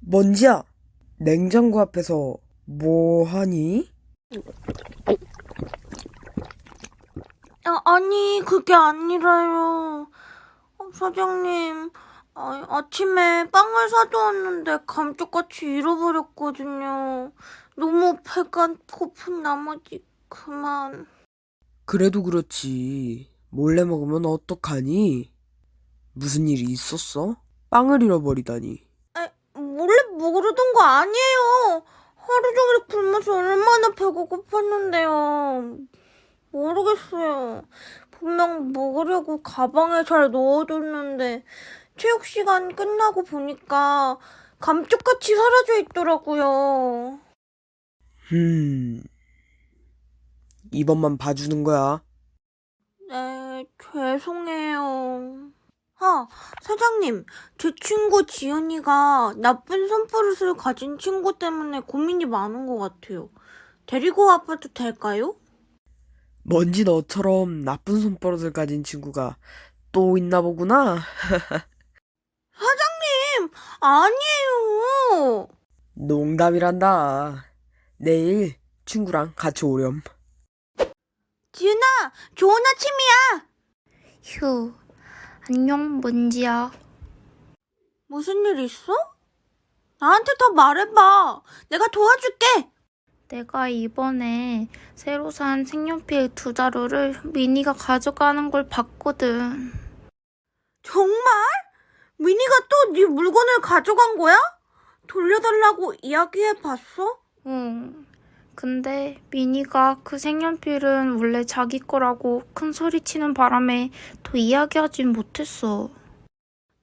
먼지야, 냉장고 앞에서 뭐 하니? 아, 아니, 그게 아니라요. 어, 사장님, 아, 아침에 빵을 사두었는데 감쪽같이 잃어버렸거든요. 너무 배가 고픈 나머지 그만. 그래도 그렇지. 몰래 먹으면 어떡하니? 무슨 일이 있었어? 빵을 잃어버리다니. 에, 몰래 모르던 거 아니에요. 하루 종일 굶어서 얼마나 배가 고팠는데요. 모르겠어요. 분명 먹으려고 가방에 잘 넣어뒀는데 체육 시간 끝나고 보니까 감쪽같이 사라져 있더라고요. 음, 이번만 봐주는 거야. 네, 죄송해요. 아, 사장님, 제 친구 지연이가 나쁜 손버릇을 가진 친구 때문에 고민이 많은 것 같아요. 데리고 와봐도 될까요? 먼지 너처럼 나쁜 손버릇을 가진 친구가 또 있나 보구나. 사장님, 아니에요. 농담이란다. 내일 친구랑 같이 오렴. 지은아, 좋은 아침이야. 휴, 안녕, 먼지야. 무슨 일 있어? 나한테 더 말해봐. 내가 도와줄게. 내가 이번에 새로 산 색연필 두 자루를 미니가 가져가는 걸 봤거든. 정말? 미니가 또 네 물건을 가져간 거야? 돌려달라고 이야기해봤어? 응. 근데 미니가 그 색연필은 원래 자기 거라고 큰 소리 치는 바람에 더 이야기하진 못했어.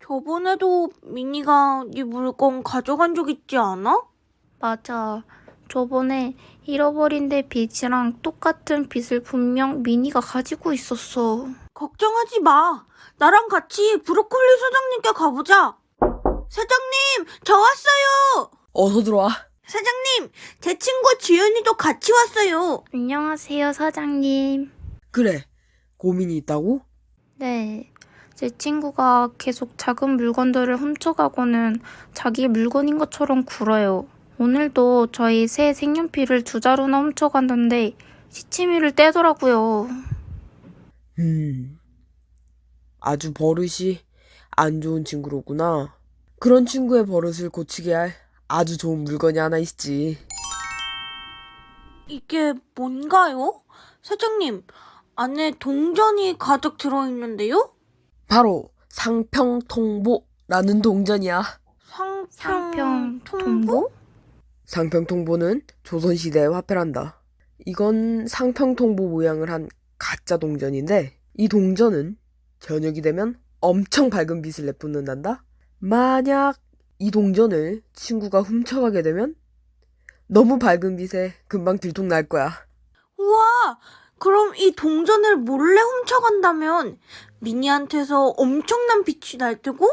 저번에도 미니가 네 물건 가져간 적 있지 않아? 맞아. 저번에 잃어버린 데 빗이랑 똑같은 빗을 분명 미니가 가지고 있었어. 걱정하지 마. 나랑 같이 브로콜리 사장님께 가보자. 사장님, 저 왔어요. 어서 들어와. 사장님, 제 친구 지연이도 같이 왔어요. 안녕하세요, 사장님. 그래, 고민이 있다고? 네. 제 친구가 계속 작은 물건들을 훔쳐가고는 자기 물건인 것처럼 굴어요. 오늘도 저희 새 색연필을 두 자루나 훔쳐갔는데 시치미를 떼더라고요. 음, 아주 버릇이 안 좋은 친구로구나. 그런 친구의 버릇을 고치게 할 아주 좋은 물건이 하나 있지. 이게 뭔가요? 사장님, 안에 동전이 가득 들어있는데요? 바로 상평통보라는 동전이야. 상평, 상평 통보? 통보? 상평통보는 조선시대의 화폐란다. 이건 상평통보 모양을 한 가짜 동전인데 이 동전은 저녁이 되면 엄청 밝은 빛을 내뿜는단다. 만약 이 동전을 친구가 훔쳐가게 되면 너무 밝은 빛에 금방 들통날 거야. 우와! 그럼 이 동전을 몰래 훔쳐간다면 미니한테서 엄청난 빛이 날 테고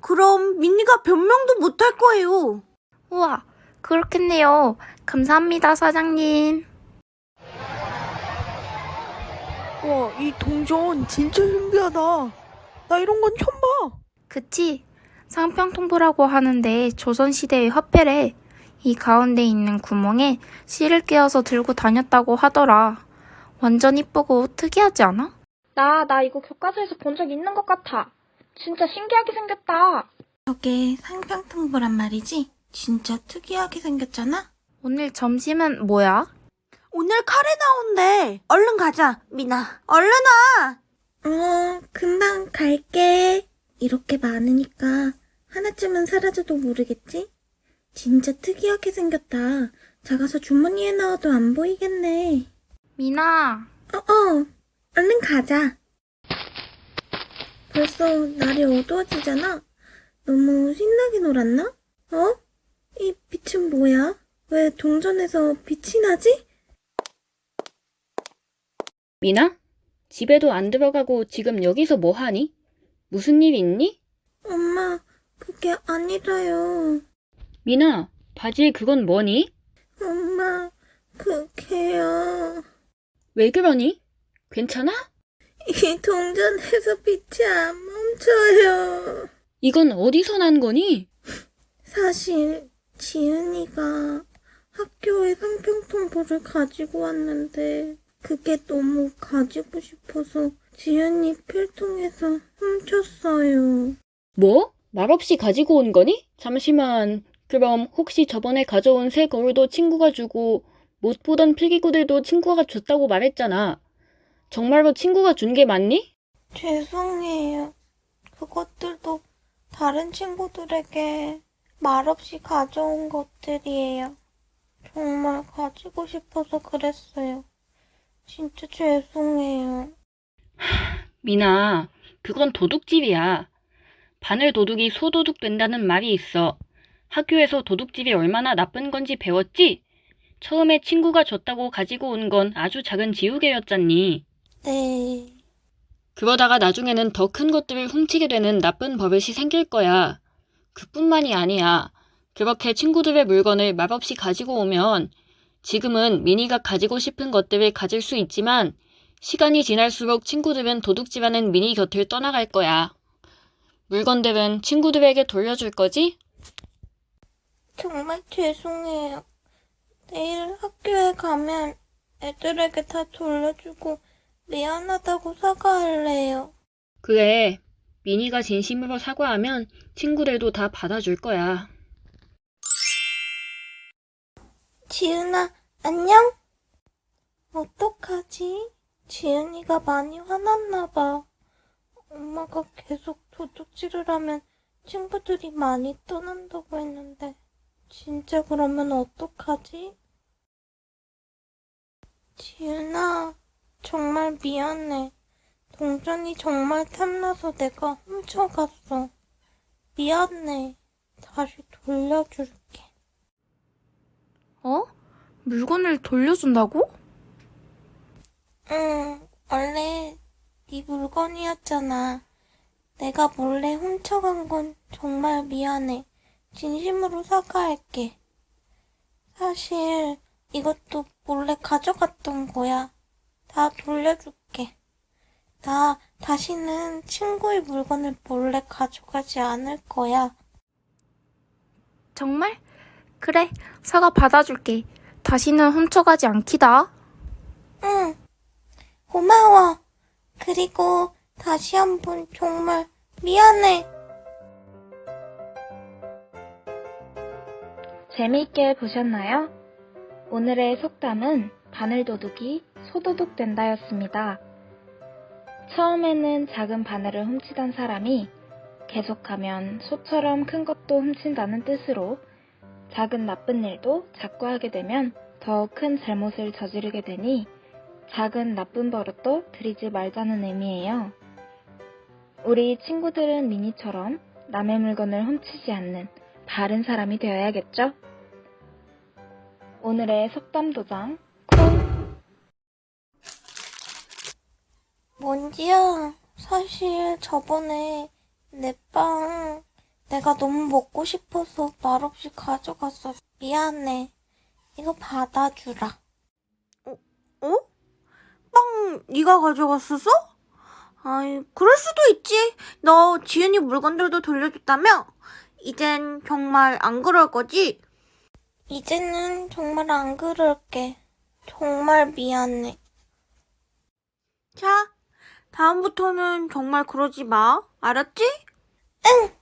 그럼 미니가 변명도 못할 거예요. 우와, 그렇겠네요. 감사합니다, 사장님. 와, 이 동전 진짜 신기하다. 나 이런 건 처음 봐. 그치? 상평통보라고 하는데 조선시대의 화폐래. 이 가운데 있는 구멍에 실을 끼워서 들고 다녔다고 하더라. 완전 이쁘고 특이하지 않아? 나, 나 이거 교과서에서 본 적 있는 것 같아. 진짜 신기하게 생겼다. 저게 상평통보란 말이지? 진짜 특이하게 생겼잖아? 오늘 점심은 뭐야? 오늘 카레 나온대. 얼른 가자, 미나. 얼른 와! 어, 금방 갈게. 이렇게 많으니까 하나쯤은 사라져도 모르겠지? 진짜 특이하게 생겼다. 작아서 주머니에 넣어도 안 보이겠네. 미나, 어, 어, 얼른 가자. 벌써 날이 어두워지잖아. 너무 신나게 놀았나? 어? 이 빛은 뭐야? 왜 동전에서 빛이 나지? 미나? 집에도 안 들어가고 지금 여기서 뭐 하니? 무슨 일 있니? 엄마, 그게 아니라요. 미나, 바지에 그건 뭐니? 엄마, 그게요. 왜 그러니? 괜찮아? 이 동전에서 빛이 안 멈춰요. 이건 어디서 난 거니? 사실 지은이가 학교에 상평통보를 가지고 왔는데 그게 너무 가지고 싶어서 지은이 필통에서 훔쳤어요. 뭐? 말없이 가지고 온 거니? 잠시만. 그럼 혹시 저번에 가져온 새 거울도 친구가 주고 못 보던 필기구들도 친구가 줬다고 말했잖아. 정말로 친구가 준 게 맞니? 죄송해요. 그것들도 다른 친구들에게 말없이 가져온 것들이에요. 정말 가지고 싶어서 그랬어요. 진짜 죄송해요. 미나, 그건 도둑질이야. 바늘 도둑이 소도둑 된다는 말이 있어. 학교에서 도둑질이 얼마나 나쁜 건지 배웠지? 처음에 친구가 줬다고 가지고 온 건 아주 작은 지우개였잖니. 네. 그러다가 나중에는 더 큰 것들을 훔치게 되는 나쁜 버릇이 생길 거야. 그뿐만이 아니야. 그렇게 친구들의 물건을 말없이 가지고 오면 지금은 미니가 가지고 싶은 것들을 가질 수 있지만 시간이 지날수록 친구들은 도둑질하는 미니 곁을 떠나갈 거야. 물건들은 친구들에게 돌려줄 거지? 정말 죄송해요. 내일 학교에 가면 애들에게 다 돌려주고 미안하다고 사과할래요. 그래. 미니가 진심으로 사과하면 친구들도 다 받아줄 거야. 지은아, 안녕? 어떡하지? 지은이가 많이 화났나 봐. 엄마가 계속 도둑질을 하면 친구들이 많이 떠난다고 했는데, 진짜 그러면 어떡하지? 지은아, 정말 미안해. 동전이 정말 탐나서 내가 훔쳐갔어. 미안해. 다시 돌려줄게. 어? 물건을 돌려준다고? 응, 원래 네 물건이었잖아. 내가 몰래 훔쳐간 건 정말 미안해. 진심으로 사과할게. 사실 이것도 몰래 가져갔던 거야. 다 돌려줄게. 나 다시는 친구의 물건을 몰래 가져가지 않을 거야. 정말? 그래, 사과 받아줄게. 다시는 훔쳐가지 않기다. 응, 고마워. 그리고 다시 한 번 정말 미안해. 재미있게 보셨나요? 오늘의 속담은 바늘도둑이 소도둑 된다였습니다. 처음에는 작은 바늘을 훔치던 사람이 계속하면 소처럼 큰 것도 훔친다는 뜻으로 작은 나쁜 일도 자꾸 하게 되면 더 큰 잘못을 저지르게 되니 작은 나쁜 버릇도 들이지 말자는 의미예요. 우리 친구들은 미니처럼 남의 물건을 훔치지 않는 바른 사람이 되어야겠죠? 오늘의 속담 도장 뭔지야, 사실 저번에 내 빵 내가 너무 먹고 싶어서 말없이 가져갔어. 미안해. 이거 받아주라. 어? 빵 네가 가져갔었어? 아이 그럴 수도 있지. 너 지은이 물건들도 돌려줬다며? 이젠 정말 안 그럴 거지? 이제는 정말 안 그럴게. 정말 미안해. 자, 다음부터는 정말 그러지 마. 알았지? 응!